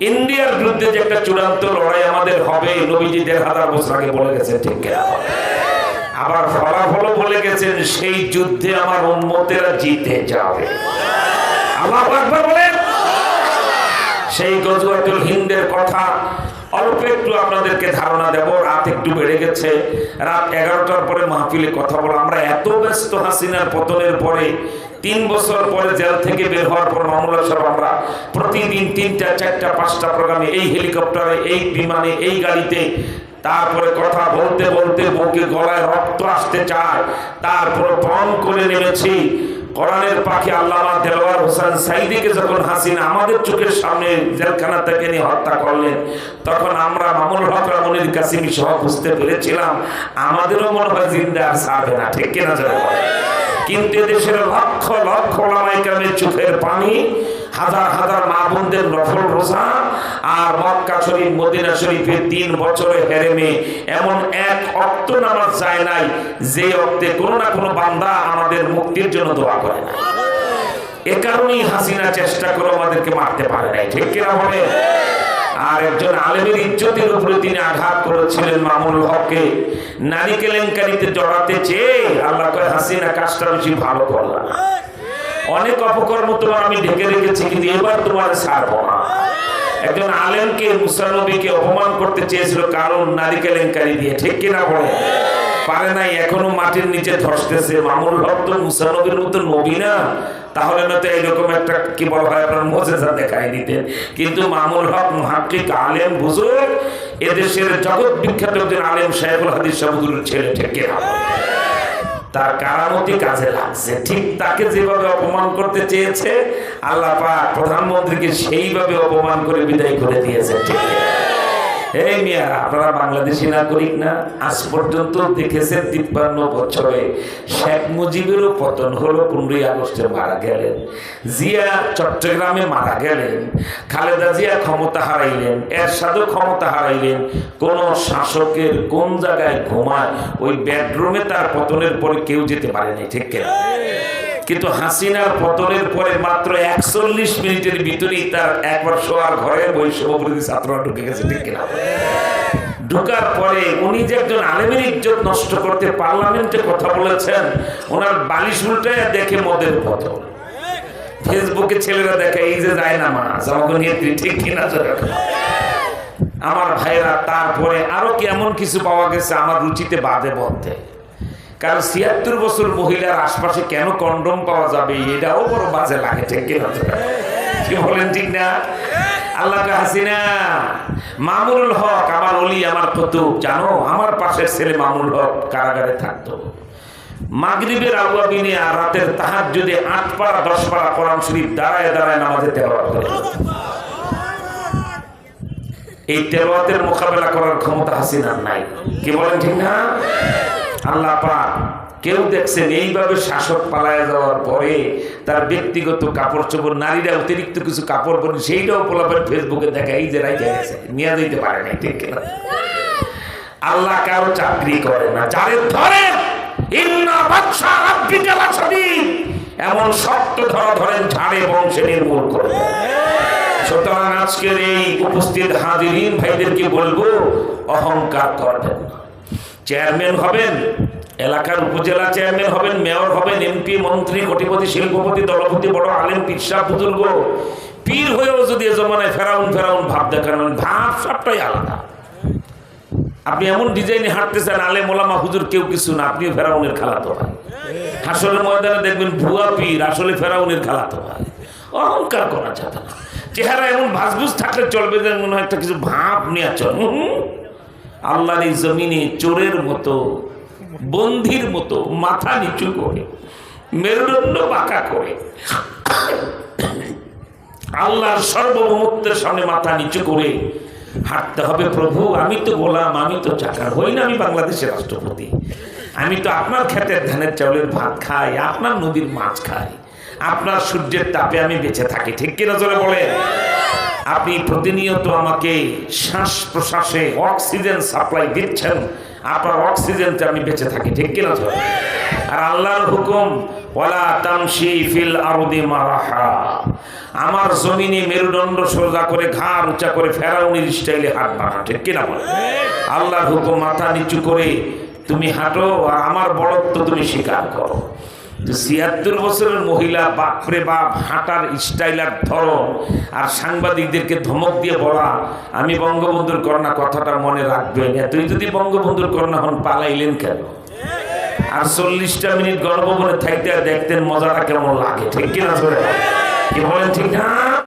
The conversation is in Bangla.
ইন্ডিয়ার বিরুদ্ধে যে একটা চূড়ান্ত লড়াই আমাদের হবে, নবীজি দেড় হাজার বছর আগে বলে গেছেন, ঠিক আবার ফলাফল বলে গেছেন, সেই যুদ্ধে আমার উন্মতেরা জিতে যাবে। বলেন। সেই গজওয়াতুল হিন্দের কথা অল্প একটু আপনাদেরকে ধারণা দেব, রাত একটু বেড়ে গেছে। রাত এগারোটার পরে মাহফিলে কথা বলো। আমরা এত ব্যস্ত হাসিনার পতনের পরে, তিন বছর পরে জেল থেকে বের হওয়ার পর মামলা সব আমরা প্রতিদিন তিনটা, চারটা, পাঁচটা প্রোগ্রামে, এই হেলিকপ্টারে, এই বিমানে, এই গাড়িতে, তারপরে কথা বলতে বলতে বুকে গলায় রক্ত আসতে চায়, তারপরে পণ করে নেমেছি। কোরআনের পাখি আল্লামা দেলোয়ার হোসেন সাইদিকে যখন হাসিনা আমাদের চোখের সামনে জেলখানা থেকে নিয়ে হত্যা করলেন, তখন আমরা মামুল হক রামনির কাসিমি সহ বুঝতে পেরেছিলাম, আমাদেরও মনে হয় জিন্দা আর ছাড়বে না, ঠিক কিনা যাবে কিন্তু দেশের লক্ষ লক্ষ ওলামাইকামের চোখের পানি হাজার হাজার মা বোনদের নফল রোজা আর মক্কা শরীফ, মদিনা শরীফের তিন বছরে হেরেমে। এমন এক অক্ত নামাজ যায় নাই, যে অক্তে কোনো না কোনো বান্দা আমাদের মুক্তির জন্য দোয়া করে না এ কারণেই হাসিনা চেষ্টা করে আমাদেরকে মারতে পারে নাই, ঠিক কিনা বলে আর একজন আলেমের ইজ্জতের উপরে তিনি আঘাত করেছিলেন মামুল হককে। নারী কেলেঙ্কারিতে জড়াতে চেয়ে আল্লাহ হাসিনা, কাজটা বেশি ভালো করলাম। অনেক অপকর্ম তোমার আমি ঢেকে রেখেছি, কিন্তু এবার তোমার ছাড়বো না। একজন আলেমকে মুসানবীকে অপমান করতে চেয়েছিল কারণ নারী কেলেঙ্কারি দিয়ে, ঠিক কিনা বলে? পারে নাই, এখনও মাটির নিচে ধসতেছে। মামুল হক তো মুসানবীর মতো নবী না। তাহলে না তো এরকম একটা, কি বলা হয়, আপনার মজেজা দেখাই দিতেন। কিন্তু মামুল হক মহাকিক আলেম, বুজুর্গ, এদেশের জগৎ বিখ্যাত একজন আলেম সাহেবুল হাদিস সাহুদুর ছেলে, ঠিক বলে? তার কারামতি কাজে লাগছে। ঠিক তাকে যেভাবে অপমান করতে চেয়েছে, আল্লাহ পাক প্রধানমন্ত্রীকে সেইভাবে অপমান করে বিদায় করে দিয়েছে। ঠিক। এই মিয়া, আপনারা বাংলাদেশি নাগরিক না? আজ পর্যন্ত দেখেছেন তিপ্পান্ন বছরে শেখ মুজিবেরও পতন হলো পনেরোই আগস্টে মারা গেলেন। জিয়া চট্টগ্রামে মারা গেলেন। খালেদা জিয়া ক্ষমতা হারাইলেন, এরশাদও ক্ষমতা হারাইলেন। কোন শাসকের কোন জায়গায় ঘুমায়, ওই বেডরুমে তার পতনের পরে কেউ যেতে পারেনি ঠিক কিনা? কিন্তু হাসিনার পতনের পরে মাত্র একচল্লিশ মিনিটের ভিতরেই তার একবার শোয়ার ঘরে বৈষম্যবিরোধী ছাত্ররা ঢুকে গেছে, ঠিক কিনা? ঢুকার পরে উনি যে একজন আলেমের ইজ্জত নষ্ট করতে পার্লামেন্টে কথা বলেছেন, ওনার বালিশ উল্টায় দেখে মদের পতন ফেসবুকে ছেলেরা দেখে, এই যে যায় না মা, আমাকে নেত্রী ঠিক কিনা আমার ভাইরা তারপরে আরও কি এমন কিছু পাওয়া গেছে, আমার রুচিতে বাদে বলতে কারণ ছিয়াত্তর বছর মহিলার আশপাশে কেন কন্ডম পাওয়া যাবে, এটাও বড় বাজে লাগে, ঠিক কি বলেন ঠিক না? আর রাতের তাহার যদি পাড়া দাঁড়ায় দাঁড়ায় এই মোকাবেলা করার ক্ষমতা হাসিনার নাই। কি বলেন ঠিক না? আল্লাহ পাক কেউ দেখছেন এইভাবে শাসক পালায় যাওয়ার পরে তার ব্যক্তিগত কাপড় চোপড় নারীরা অতিরিক্ত কিছু কাপড় পরে সেইটাও পোলাপের ফেসবুকে দেখা, এই যে রাইতে গেছে, নিয়ে দিতে পারে না ঠিক আল্লাহ কারও চাকরি করে না, যারে লাশাদীদ এমন শক্ত ধরা ধরেন ঝাড়ে বংশে নির্মূল করে। সুতরাং আজকের এই উপস্থিত হাজিরিন ভাইদেরকে বলব, অহংকার করবেন না। চেয়ারম্যান হবেন, এলাকার উপজেলা চেয়ারম্যান হবেন, মেয়র হবেন, এমপি, মন্ত্রী, কোটিপতি, শিল্পপতি, দলপতি, বড় আলেম পিসা বুজুর্গ। পীর হয়েও যদি এ জমানায় ফেরাউন ফেরাউন ভাব দেখান ভাব সবটাই আলাদা। আপনি এমন ডিজাইনে হাঁটতেছেন আলে মোলামা হুজুর, কেউ কিছু না, আপনিও ফেরাউনের খেলাতো ভাই। হাসলের ময়দানে দেখবেন ভুয়া পীর, আসলে ফেরাউনের খেলাতো ভাই। অহংকার করা যাবে না। চেহারা এমন ভাসভুস থাকলে চলবে যে মনে হয় একটা কিছু ভাব নিয়ে চল। আল্লাহর এই জমিনে চোরের মতো বন্ধির মতো মাথা নিচু করে, মেরুদণ্ড বাঁকা করে, আল্লাহর সর্বভৌমত্বের সামনে মাথা নিচু করে হাঁটতে হবে প্রভু, আমি তো গোলাম, আমি তো চাকার, হই না আমি বাংলাদেশের রাষ্ট্রপতি। আমি তো আপনার ক্ষেতের ধানের চাউলের ভাত খাই, আপনার নদীর মাছ খাই, আপনার সূর্যের তাপে আমি বেঁচে থাকি, ঠিক কিনা চলে বলে আপনি প্রতিনিয়ত আমাকে শ্বাস প্রশ্বাসে অক্সিজেন সাপ্লাই দিচ্ছেন। আপনার অক্সিজেনতে আমি বেঁচে থাকি, ঠিক কিনা? তো? আর আল্লাহর হুকুম আমার জমিনে মেরুদণ্ড সোজা করে ঘাড় উঁচা করে ফেরাউনির স্টাইলে হাত বাড়া ঠিক কিনা? বলে আল্লাহর হুকুম মাথা নিচু করে তুমি হাঁটো আর আমার বড়ত্ব তুমি স্বীকার করো। ছিয়াত্তর বছরের মহিলা বাপরে বাপ হাঁটার স্টাইল আর ধরন আর সাংবাদিকদেরকে ধমক দিয়ে বলা, আমি বঙ্গবন্ধুর করোনা কথাটা মনে রাখবেন তুই যদি বঙ্গবন্ধুর করোনা হন, পালাইলেন কেন? আর চল্লিশটা মিনিট গর্ভবনে থাকতে দেখতেন মজাটা কেমন লাগে। ঠিক কিনা কি বলেন, ঠিক না?